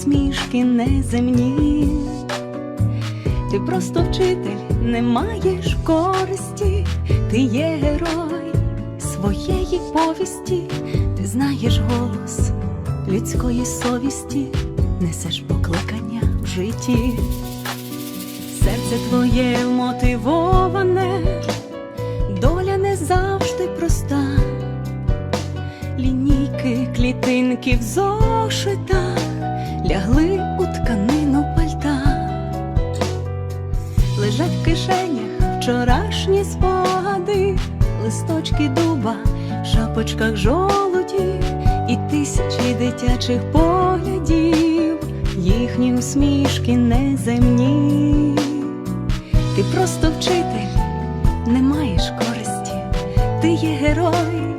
усмішки неземні. Ти просто вчитель, не маєш користі, ти є герой своєї повісті, ти знаєш голос людської совісті, несеш покликання в житті. Серце твоє мотивоване, доля не завжди проста. Лінійки, клітинки в зошитах лягли у тканину пальта, лежать в кишенях вчорашні спогади, листочки дуба, в шапочках жолуді і тисячі дитячих поглядів, їхні усмішки неземні. Ти просто вчитель, не маєш користі, ти є герой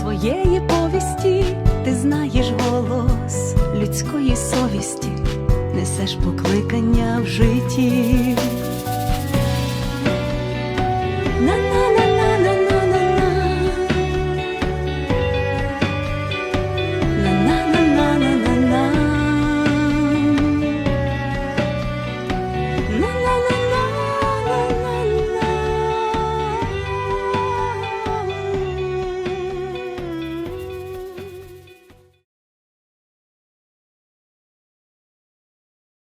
своєї повісті, ти знаєш голос людської совісті, несеш покликання в житті.